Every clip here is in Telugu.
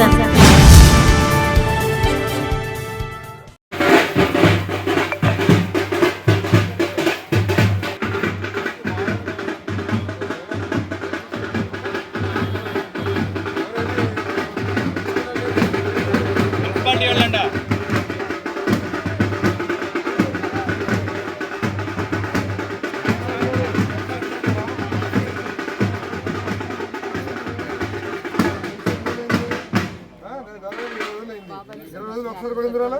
这 రాలా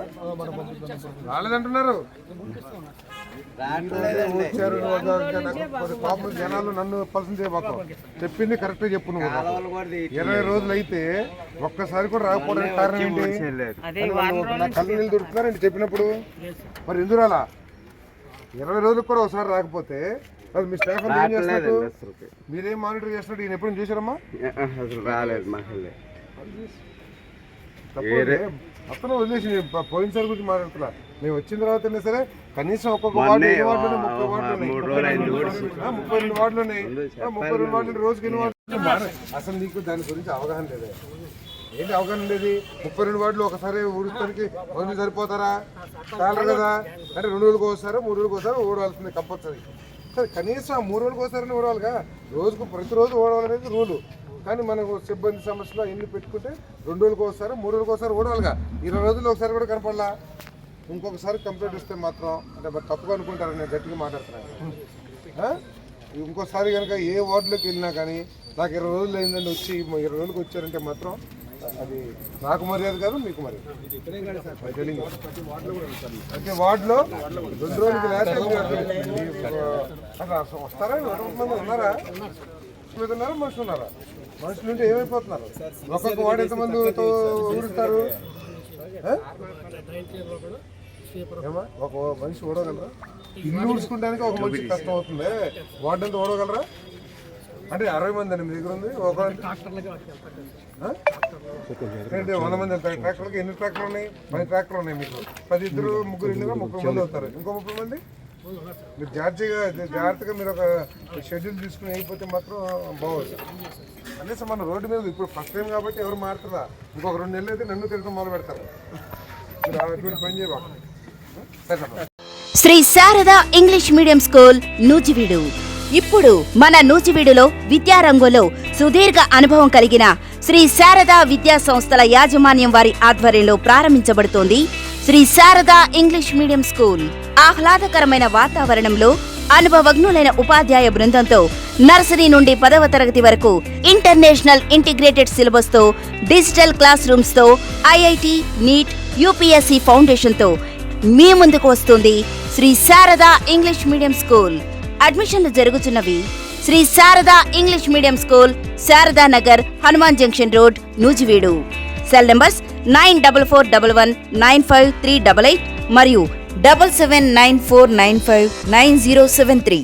రాలేదంటున్నారు. వచ్చారు కొద్ది పాపం జనాలు నన్ను పలసం చేయబాకు. చెప్పింది కరెక్ట్ చెప్పు నువ్వు. ఇరవై రోజులు అయితే ఒక్కసారి కూడా రాకపోవడానికి కారణం ఏంటి? కళ్ళు నీళ్ళు దొరుకుతున్నారండి చెప్పినప్పుడు? మరి ఎందుకు రాలా ఇరవై రోజులకు కూడా ఒకసారి రాకపోతే అది మీ స్టాఫ్ ఏం మీరేం మానిటర్ చేస్తున్నట్టు? ఈయన ఎప్పుడు చూసారమ్మా అసలు రాలేదు ఉంది. అతను వదిలేసి పోయినసారి గురించి మాట్లాడుతున్నా. మేము వచ్చిన తర్వాత అయినా సరే కనీసం ఒక్కొక్క వార్డు ఎన్ని వార్డులు ఉన్నాయి? ముప్పై వార్డులు ముప్పై రెండు వార్డులు ఉన్నాయి. ముప్పై రెండు వార్డులు రోజుకి ఎన్ని వార్డులు? అసలు నీకు దాని గురించి అవగాహన లేదు? ఏంటి అవగాహన లేదు ముప్పై రెండు వార్డులు ఒకసారి ఊడుస్తానికి రోజు సరిపోతారా? చాలరు కదా? అంటే రెండు రోజులకు ఒకసారి మూడు రోజులకు ఒకసారి ఓడవలసింది కంపల్సరీ. సరే కనీసం ఆ మూడు రోజులకు ఒకసారి ఓడవాలిగా రోజుకు ప్రతిరోజు ఓడవాలనేది రూలు. కానీ మనకు సిబ్బంది సమస్యలు ఎన్ని పెట్టుకుంటే రెండు రోజులకు ఒకసారి మూడు రోజులకు ఒకసారి ఓడవాలిగా ఇరవై రోజులు ఒకసారి కూడా కనపడలా. ఇంకొకసారి కంప్లైంట్ ఇస్తే మాత్రం అంటే తప్పుగా అనుకుంటారు నేను గట్టిగా మాట్లాడుతున్నాను. ఇంకోసారి కనుక ఏ వార్డులోకి వెళ్ళినా కానీ నాకు ఇరవై రోజులు అయిందండి వచ్చి ఇరవై రోజులకు వచ్చారంటే మాత్రం అది నాకు మర్యాద కాదు మీకు మర్యాద. I'm ప్రతి వార్డులో రెండు రోజులకి లేకపోతే అసలు వస్తారా? ఉన్నారా? మీద ఉన్నారా మనుషులు ఉన్నారా మనుషులు ఉంటే ఏమైపోతున్నారు? ఒక్కొక్క వార్డు ఎంతమంది ఊరుస్తారు? ఏమా? ఒక మనిషి ఓడగలరా? ఇల్లు ఊడ్చుకుంటానికి ఒక మనిషి కష్టం అవుతుంది. వార్డు అంతా ఓడగలరా? అంటే అరవై మంది అండి మీ దగ్గర ఉంది. ఒక? ఏంటి వంద మంది వెళ్తారు ట్రాక్టర్కి ఎన్ని ట్రాక్టర్లు ఉన్నాయి? పది ట్రాక్టర్లు ఉన్నాయి మీకు. పది ఇద్దరు ముగ్గురు ఇల్లుగా ముప్పై మంది అవుతారు. ఇంకో ముప్పై మంది? మీరు జాగ్రత్తగా జాగ్రత్తగా మీరు ఒక షెడ్యూల్ తీసుకుని అయిపోతే మాత్రం బాగోదు. కనీసం మన రోడ్డు మీద ఇప్పుడు ఫస్ట్ టైం కాబట్టి ఎవరు మారుతుందా ఇంకొక రెండు నెలలు అయితే నన్ను తిరగడం మొదలు పెడతారు. మీరు అటువంటి పని చేయబాకు. సరే. Shri Sharada English medium school Nuzvid. ఇప్పుడు మన నూజివీడులో విద్యారంగంలో సుదీర్ఘ అనుభవం కలిగిన శ్రీ శారదా విద్యా సంస్థల యాజమాన్యం వారి ఆధ్వర్యంలో ప్రారంభించబడుతోంది. Shri Sharada English medium school. ఆహ్లాదకరమైన వాతావరణంలో అనుభవజ్ఞులైన ఉపాధ్యాయ బృందంతో నర్సరీ నుండి పదవ తరగతి వరకు ఇంటర్నేషనల్ ఇంటిగ్రేటెడ్ సిలబస్తో డిజిటల్ క్లాస్ రూమ్స్తో ఐఐటి నీట్ యూపీఎస్సీ ఫౌండేషన్తో మీ ముందుకు వస్తుంది Shri Sharada English medium school. అడ్మిషన్లు జరుగుతున్నవి. Shri Sharada English medium school Sharada Nagar Hanuman junction road Nuzvid. Cell numbers nine double four double one nine five three double eight మరియు double seven nine four nine five nine zero seven three